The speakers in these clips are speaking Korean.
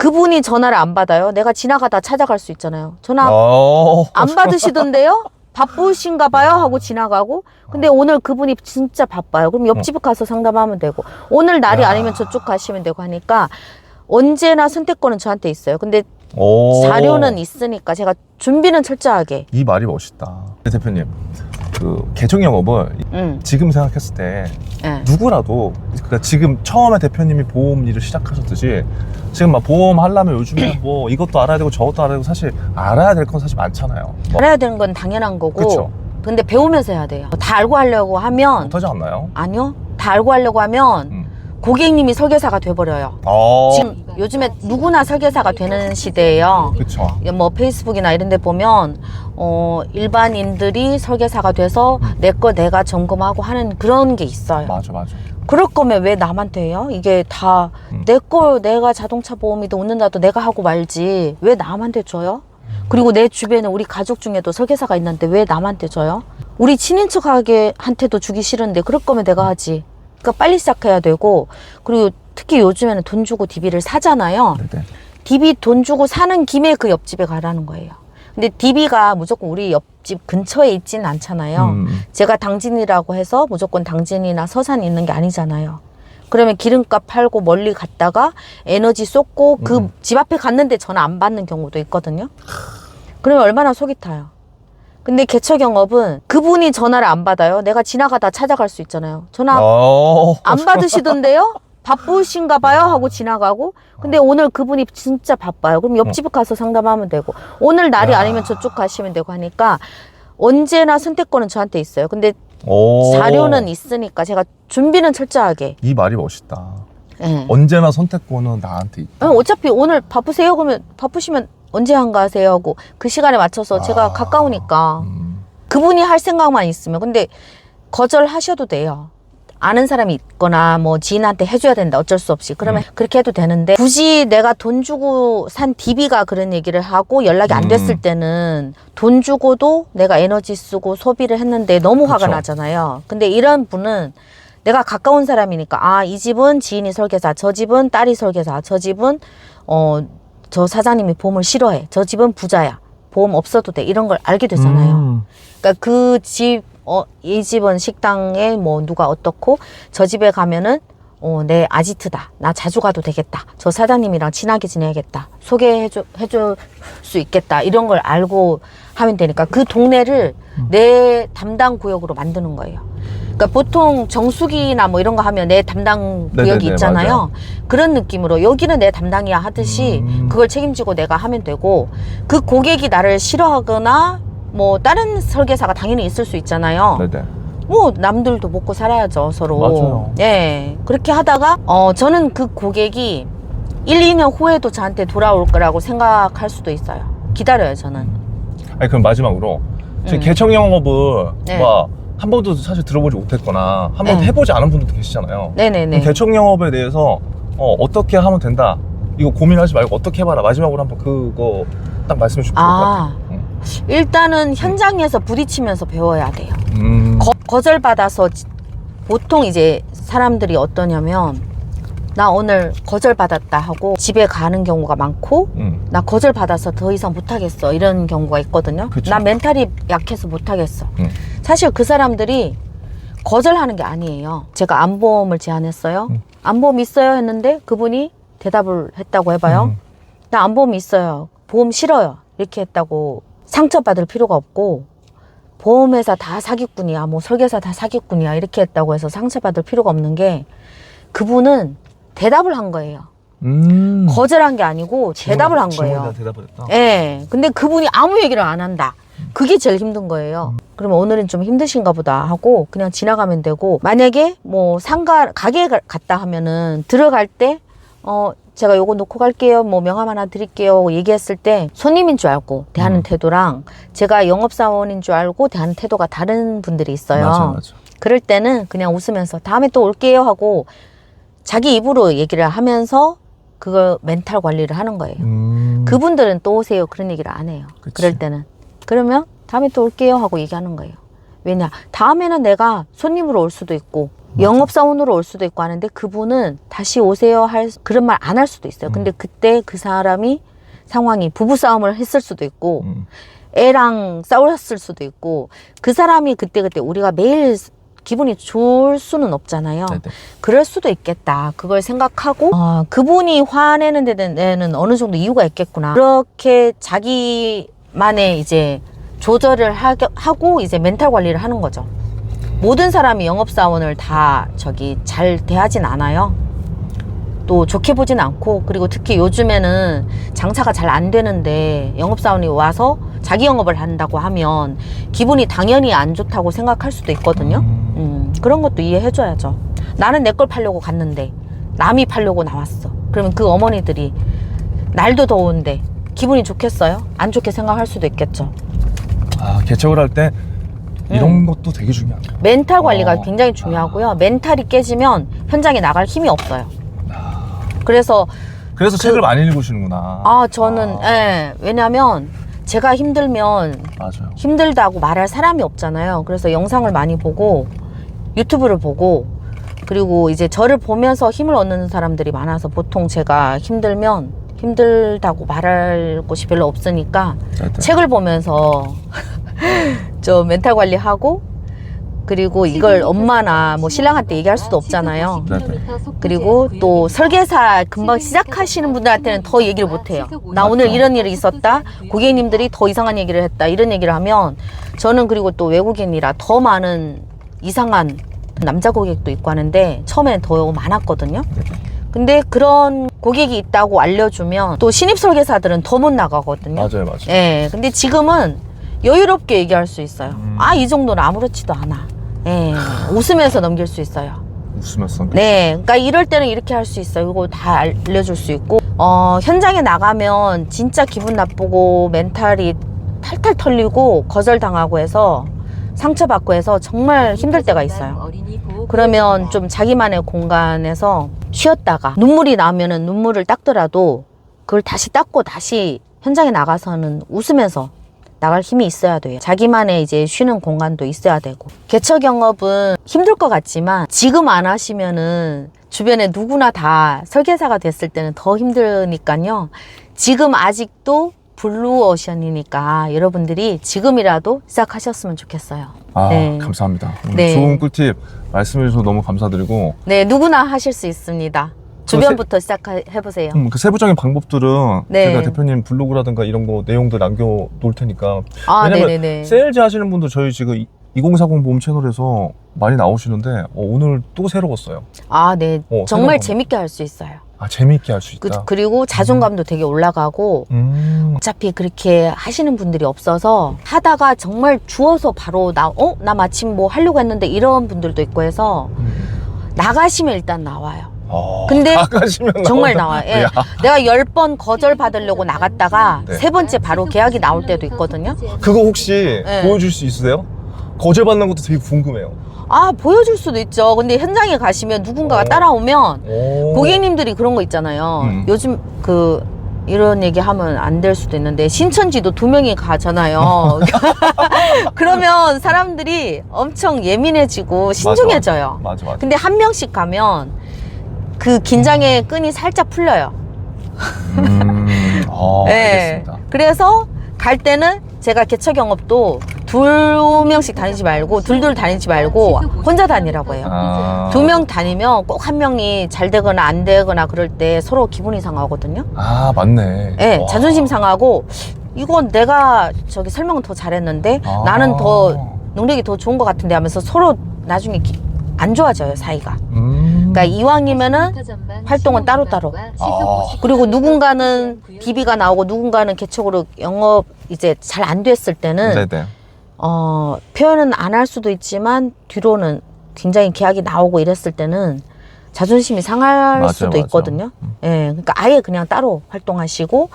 그분이 전화를 안 받아요. 내가 지나가다 찾아갈 수 있잖아요. 전화 어. 안 받으시던데요? 바쁘신가 봐요 하고 지나가고 근데 오늘 그분이 진짜 바빠요 그럼 옆집 가서 상담하면 되고 오늘 날이 야. 아니면 저쪽 가시면 되고 하니까 언제나 선택권은 저한테 있어요 근데 오. 자료는 있으니까 제가 준비는 철저하게 이 말이 멋있다. 대표님, 그 개정 영업을 음, 지금 생각했을 때 예. 누구라도 그러니까 지금 처음에 대표님이 보험 일을 시작하셨듯이 지금 막 보험 하려면 요즘에 뭐 이것도 알아야 되고 저것도 알아야 되고 사실 알아야 될 건 사실 많잖아요. 뭐, 알아야 되는 건 당연한 거고 그쵸. 근데 배우면서 해야 돼요 다 알고 하려고 하면 못하지 않나요? 아니요 다 알고 하려고 하면 음. 고객님이 설계사가 돼버려요 어. 지금 요즘에 누구나 설계사가 되는 시대예요 그쵸. 뭐 페이스북이나 이런 데 보면 어 일반인들이 설계사가 돼서 음. 내거 내가 점검하고 하는 그런 게 있어요. 맞아, 맞아. 그럴 거면 왜 남한테 해요? 이게 다 음. 내거 내가 자동차 보험이든 웃는다도 내가 하고 말지 왜 남한테 줘요? 그리고 내 주변에 우리 가족 중에도 설계사가 있는데 왜 남한테 줘요? 우리 친인척한테도 주기 싫은데 그럴 거면 내가 하지. 그러니까 빨리 시작해야 되고 그리고 특히 요즘에는 돈 주고 DB를 사잖아요. 네네. DB 돈 주고 사는 김에 그 옆집에 가라는 거예요. 근데 DB가 무조건 우리 옆집 근처에 있지는 않잖아요. 음. 제가 당진이라고 해서 무조건 당진이나 서산이 있는 게 아니잖아요. 그러면 기름값 팔고 멀리 갔다가 에너지 쏟고 그 음. 집 앞에 갔는데 전화 안 받는 경우도 있거든요. 그러면 얼마나 속이 타요. 근데 개척 영업은 그분이 전화를 안 받아요. 내가 지나가다 찾아갈 수 있잖아요. 전화 어. 안 받으시던데요? 바쁘신가 봐요 하고 지나가고 근데 오늘 그분이 진짜 바빠요 그럼 옆집 가서 상담하면 되고 오늘 날이 야. 아니면 저쪽 가시면 되고 하니까 언제나 선택권은 저한테 있어요 근데 오. 자료는 있으니까 제가 준비는 철저하게 이 말이 멋있다. 예. 언제나 선택권은 나한테 있다. 어, 어차피 오늘 바쁘세요 그러면 바쁘시면 언제 한가하세요 하고 그 시간에 맞춰서 제가 아. 가까우니까 음. 그분이 할 생각만 있으면 근데 거절하셔도 돼요. 아는 사람이 있거나 뭐 지인한테 해줘야 된다 어쩔 수 없이 그러면 그렇게 해도 되는데 굳이 내가 돈 주고 산 DB가 그런 얘기를 하고 연락이 안 됐을 음. 때는 돈 주고도 내가 에너지 쓰고 소비를 했는데 너무 화가 그쵸. 나잖아요. 근데 이런 분은 내가 가까운 사람이니까 아 이 집은 지인이 설계사, 저 집은 딸이 설계사, 저 집은 어 저 사장님이 보험을 싫어해, 저 집은 부자야, 보험 없어도 돼 이런 걸 알게 되잖아요. 음. 그러니까 그 집, 어, 이 집은 식당에 뭐 누가 어떻고 저 집에 가면은 어, 내 아지트다. 나 자주 가도 되겠다. 저 사장님이랑 친하게 지내야겠다. 소개해줘, 해줄 수 있겠다. 이런 걸 알고 하면 되니까 그 동네를 내 담당 구역으로 만드는 거예요. 그러니까 보통 정수기나 뭐 이런 거 하면 내 담당 구역이 네네네, 있잖아요. 맞아요. 그런 느낌으로 여기는 내 담당이야 하듯이 음. 그걸 책임지고 내가 하면 되고 그 고객이 나를 싫어하거나 뭐 다른 설계사가 당연히 있을 수 있잖아요. 네네. 뭐 남들도 먹고 살아야죠 서로. 맞아요. 예 그렇게 하다가 어 저는 그 고객이 1, 2년 후에도 저한테 돌아올 거라고 생각할 수도 있어요. 기다려요 저는. 아니 그럼 마지막으로 지금 음. 개청 영업을 네. 막한 번도 사실 들어보지 못했거나 한 번도 네. 해보지 않은 분들도 계시잖아요. 네네네. 그럼 개청 영업에 대해서 어, 어떻게 하면 된다. 이거 고민하지 말고 어떻게 해봐라. 마지막으로 한번 그거 딱 말씀해 주시면 좋을 것 같아요. 아 일단은 현장에서 부딪히면서 배워야 돼요. 음. 거, 거절받아서 지- 보통 이제 사람들이 어떠냐면 나 오늘 거절 받았다 하고 집에 가는 경우가 많고 음. 나 거절 받아서 더 이상 못 하겠어 이런 경우가 있거든요 그쵸. 나 멘탈이 약해서 못 하겠어 음. 사실 그 사람들이 거절하는 게 아니에요 제가 안보험을 제안했어요 음. 안보험 있어요 했는데 그분이 대답을 했다고 해봐요 음. 나 안보험 있어요 보험 싫어요 이렇게 했다고 상처받을 필요가 없고 보험회사 다 사기꾼이야 뭐 설계사 다 사기꾼이야 이렇게 했다고 해서 상처받을 필요가 없는 게 그분은 대답을 한 거예요 음. 거절한 게 아니고 대답을 한 거예요 대답을 했다. 예. 근데 그분이 아무 얘기를 안 한다. 그게 제일 힘든 거예요. 그러면 오늘은 좀 힘드신가 보다 하고 그냥 지나가면 되고 만약에 뭐 상가 가게에 가- 갔다 하면은 들어갈 때 어 제가 요거 놓고 갈게요. 뭐 명함 하나 드릴게요. 얘기했을 때 손님인 줄 알고 대하는 음. 태도랑 제가 영업사원인 줄 알고 대하는 태도가 다른 분들이 있어요. 맞아 맞아. 그럴 때는 그냥 웃으면서 다음에 또 올게요 하고 자기 입으로 얘기를 하면서 그걸 멘탈 관리를 하는 거예요. 음. 그분들은 또 오세요 그런 얘기를 안 해요. 그치. 그럴 때는 그러면 다음에 또 올게요 하고 얘기하는 거예요. 왜냐 다음에는 내가 손님으로 올 수도 있고 영업사원으로 올 수도 있고 하는데 그분은 다시 오세요 할 그런 말 안 할 수도 있어요. 음. 근데 그때 그 사람이 상황이 부부싸움을 했을 수도 있고 음. 애랑 싸웠을 수도 있고 그 사람이 그때 그때 우리가 매일 기분이 좋을 수는 없잖아요. 네네. 그럴 수도 있겠다. 그걸 생각하고 어, 그분이 화내는 데는 어느 정도 이유가 있겠구나. 그렇게 자기만의 이제 조절을 하게, 하고 이제 멘탈 관리를 하는 거죠. 모든 사람이 영업사원을 다 저기 잘 대하진 않아요. 또 좋게 보진 않고 그리고 특히 요즘에는 장사가 잘 안 되는데 영업사원이 와서 자기 영업을 한다고 하면 기분이 당연히 안 좋다고 생각할 수도 있거든요. 음. 음, 그런 것도 이해해줘야죠. 나는 내 걸 팔려고 갔는데 남이 팔려고 나왔어. 그러면 그 어머니들이 날도 더운데 기분이 좋겠어요? 안 좋게 생각할 수도 있겠죠. 아, 개척을 할 때 이런 음. 것도 되게 중요하다. 멘탈 관리가 어. 굉장히 중요하고요. 멘탈이 깨지면 현장에 나갈 힘이 없어요. 그래서 그래서 책을 많이 읽으시는구나. 아 저는 아, 예 왜냐면 제가 힘들면 맞아요. 힘들다고 말할 사람이 없잖아요. 그래서 영상을 많이 보고 유튜브를 보고 그리고 이제 저를 보면서 힘을 얻는 사람들이 많아서 보통 제가 힘들면 힘들다고 말할 곳이 별로 없으니까 네네. 책을 보면서 저 멘탈 관리하고 그리고 이걸 엄마나 뭐 신랑한테 얘기할 수도 없잖아요. 그리고 또 설계사 금방 시작하시는 분들한테는 더 얘기를 못 해요. 나 오늘. 이런 일이 있었다. 고객님들이 더 이상한 얘기를 했다. 이런 얘기를 하면 저는 그리고 또 외국인이라 더 많은 이상한 남자 고객도 있고 하는데 처음에는 더 많았거든요. 근데 그런 고객이 있다고 알려주면 또 신입 설계사들은 더 못 나가거든요. 맞아요, 맞아요. 예. 근데 지금은 여유롭게 얘기할 수 있어요. 음. 아, 이 정도는 아무렇지도 않아. 예. 웃으면서 넘길 수 있어요. 웃으면서. 네, 그러니까 이럴 때는 이렇게 할 수 있어요. 이거 다 알려줄 수 있고, 어, 현장에 나가면 진짜 기분 나쁘고 멘탈이 탈탈 털리고 거절당하고 해서 상처받고 해서 정말 힘들 때가 있어요. 그러면 좀 자기만의 공간에서 쉬었다가 눈물이 나면은 눈물을 닦더라도 그걸 다시 닦고 다시 현장에 나가서는 웃으면서 나갈 힘이 있어야 돼요. 자기만의 이제 쉬는 공간도 있어야 되고. 개척 영업은 힘들 것 같지만 지금 안 하시면은 주변에 누구나 다 설계사가 됐을 때는 더 힘드니까요. 지금 아직도 블루오션이니까 여러분들이 지금이라도 시작하셨으면 좋겠어요. 아, 네. 감사합니다. 네. 좋은 꿀팁 말씀해 주셔서 너무 감사드리고 네, 누구나 하실 수 있습니다. 주변부터 시작해보세요. 음, 그 세부적인 방법들은 네. 제가 대표님 블로그라든가 이런 거 내용들 남겨 놓을 테니까 아, 왜냐면 네네네. 세일즈 하시는 분들 저희 지금 2040 보험 채널에서 많이 나오시는데 어, 오늘 또 새로웠어요. 아, 네. 어, 정말 재밌게 할 수 있어요. 아 재미있게 할 수 그, 있다. 그리고 자존감도 되게 올라가고 음, 어차피 그렇게 하시는 분들이 없어서 하다가 정말 주워서 바로 나, 어? 나 마침 뭐 하려고 했는데 이런 분들도 있고 해서 음. 나가시면 일단 나와요. 아, 근데 나가시면 정말. 나와요. 예. 야, 내가 열 번 거절 받으려고 나갔다가 네. 세 번째 바로 계약이 나올 때도 있거든요. 그거 혹시 네. 보여줄 수 있으세요? 거절 받는 것도 되게 궁금해요. 아, 보여줄 수도 있죠. 근데 현장에 가시면 누군가가 어. 따라오면 오. 고객님들이 그런 거 있잖아요. 음. 요즘 그 이런 얘기 하면 안 될 수도 있는데 신천지도 두 명이 가잖아요. 그러면 사람들이 엄청 예민해지고 신중해져요. 맞아 맞아. 근데 한 명씩 가면 그 긴장의 끈이 살짝 풀려요. 음, 아, 네. 알겠습니다. 그래서 갈 때는 제가 개척 영업도 두 명씩 다니지 말고 둘둘 다니지 말고 혼자 다니라고 해요. 아. 두 명 다니면 꼭 한 명이 잘 되거나 안 되거나 그럴 때 서로 기분이 상하거든요. 아 맞네. 예, 와. 자존심 상하고 이건 내가 저기 설명은 더 잘했는데 아. 나는 더 능력이 더 좋은 것 같은데 하면서 서로 나중에 기- 안 좋아져요 사이가. 음. 그러니까 이왕이면은 활동은 따로따로. 아. 그리고 누군가는 DB가 나오고 누군가는 개척으로 영업 이제 잘 안 됐을 때는 네네. 어, 표현은 안 할 수도 있지만 뒤로는 굉장히 계약이 나오고 이랬을 때는 자존심이 상할 맞아요, 수도 맞아요. 있거든요. 음. 예, 그러니까 아예 그냥 따로 활동하시고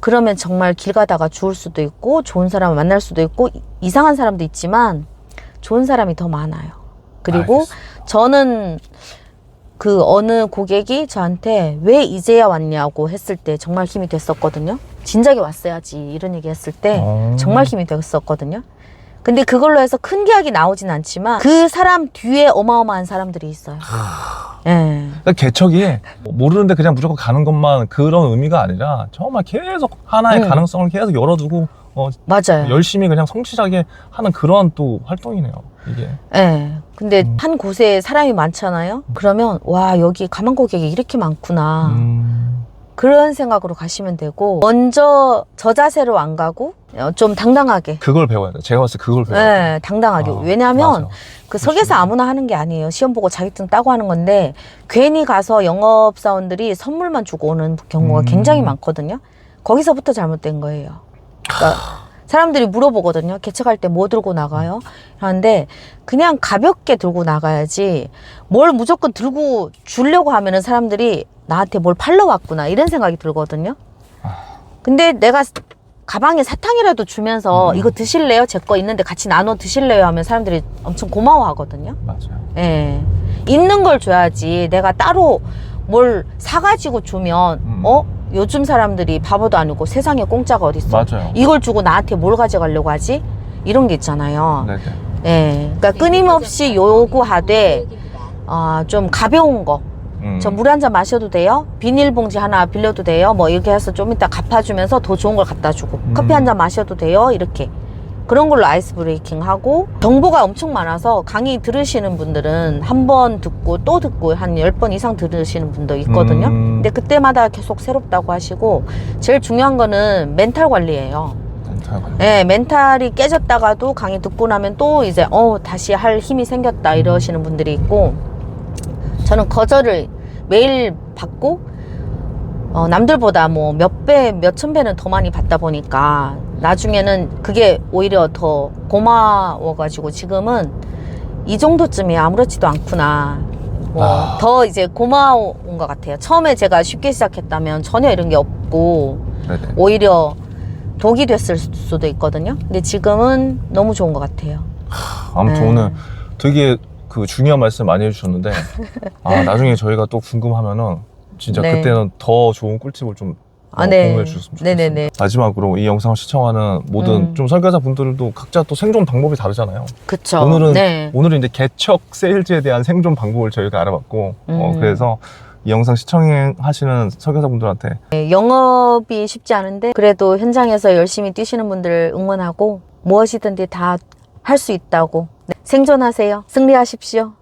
그러면 정말 길 가다가 죽을 수도 있고 좋은 사람을 만날 수도 있고 이- 이상한 사람도 있지만 좋은 사람이 더 많아요. 그리고 알겠습니다. 저는 그 어느 고객이 저한테 왜 이제야 왔냐고 했을 때 정말 힘이 됐었거든요. 진작에 왔어야지 이런 얘기 했을 때 어. 정말 힘이 됐었거든요. 근데 그걸로 해서 큰 계약이 나오진 않지만 그 사람 뒤에 어마어마한 사람들이 있어요. 예. 그러니까 개척이 모르는데 그냥 무조건 가는 것만 그런 의미가 아니라 정말 계속 하나의 음. 가능성을 계속 열어두고 어, 맞아요. 열심히 그냥 성실하게 하는 그런 또 활동이네요. 이게. 예. 근데 음. 한 곳에 사람이 많잖아요. 그러면 와 여기 가만 고객이 이렇게 많구나. 음, 그런 생각으로 가시면 되고 먼저 저 자세로 안 가고 어, 좀 당당하게. 그걸 배워야 돼. 제가 봤을 때 그걸 배워야 돼. 예, 당당하게. 아, 왜냐하면 맞아. 그 석에서 아무나 하는 게 아니에요. 시험 보고 자격증 따고 하는 건데 괜히 가서 영업 사원들이 선물만 주고 오는 경우가 음. 굉장히 많거든요. 거기서부터 잘못된 거예요. 그러니까 사람들이 물어보거든요. 개척할 때 뭐 들고 나가요? 하는데 그냥 가볍게 들고 나가야지 뭘 무조건 들고 주려고 하면은 사람들이 나한테 뭘 팔러 왔구나 이런 생각이 들거든요. 근데 내가 가방에 사탕이라도 주면서 음. 이거 드실래요? 제 거 있는데 같이 나눠 드실래요? 하면 사람들이 엄청 고마워하거든요. 맞아요. 예. 있는 걸 줘야지 내가 따로 뭘 사가지고 주면 음. 어? 요즘 사람들이 바보도 아니고 세상에 공짜가 어딨어. 맞아요. 이걸 주고 나한테 뭘 가져가려고 하지? 이런 게 있잖아요. 네네. 예. 그러니까 끊임없이 요구하되 아, 좀 가벼운 거. 음. 저물 한 잔 마셔도 돼요? 비닐봉지 하나 빌려도 돼요? 뭐 이렇게 해서 좀 이따 갚아주면서 더 좋은 걸 갖다 주고 음. 커피 한 잔 마셔도 돼요? 이렇게 그런 걸로 아이스 브레이킹 하고 정보가 엄청 많아서 강의 들으시는 분들은 한 번 듣고 또 듣고 한 열 번 이상 들으시는 분도 있거든요. 음. 근데 그때마다 계속 새롭다고 하시고 제일 중요한 거는 멘탈 관리예요. 괜찮아요. 예, 멘탈이 깨졌다가도 강의 듣고 나면 또 이제 어 다시 할 힘이 생겼다 이러시는 분들이 있고 저는 거절을 매일 받고 어, 남들보다 뭐 몇 배, 몇 천 배는 더 많이 받다 보니까 나중에는 그게 오히려 더 고마워가지고 지금은 이 정도쯤이 아무렇지도 않구나. 뭐 아. 더 이제 고마운 것 같아요. 처음에 제가 쉽게 시작했다면 전혀 이런 게 없고 네네. 오히려 독이 됐을 수도 있거든요. 근데 지금은 너무 좋은 것 같아요. 아무튼 네. 오늘 되게 그 중요한 말씀 많이 해주셨는데 아 나중에 저희가 또 궁금하면은 진짜 네. 그때는 더 좋은 꿀팁을 좀 아, 어, 네. 공유해 주셨으면 좋겠습니다. 네네네. 마지막으로 이 영상을 시청하는 모든 음. 좀 설계사 분들도 각자 또 생존 방법이 다르잖아요. 그쵸. 오늘은 네. 오늘은 이제 개척 세일즈에 대한 생존 방법을 저희가 알아봤고 어, 음. 그래서 이 영상 시청하시는 설계사 분들한테 네, 영업이 쉽지 않은데 그래도 현장에서 열심히 뛰시는 분들 응원하고 무엇이든지 다 할 수 있다고 네, 생존하세요. 승리하십시오.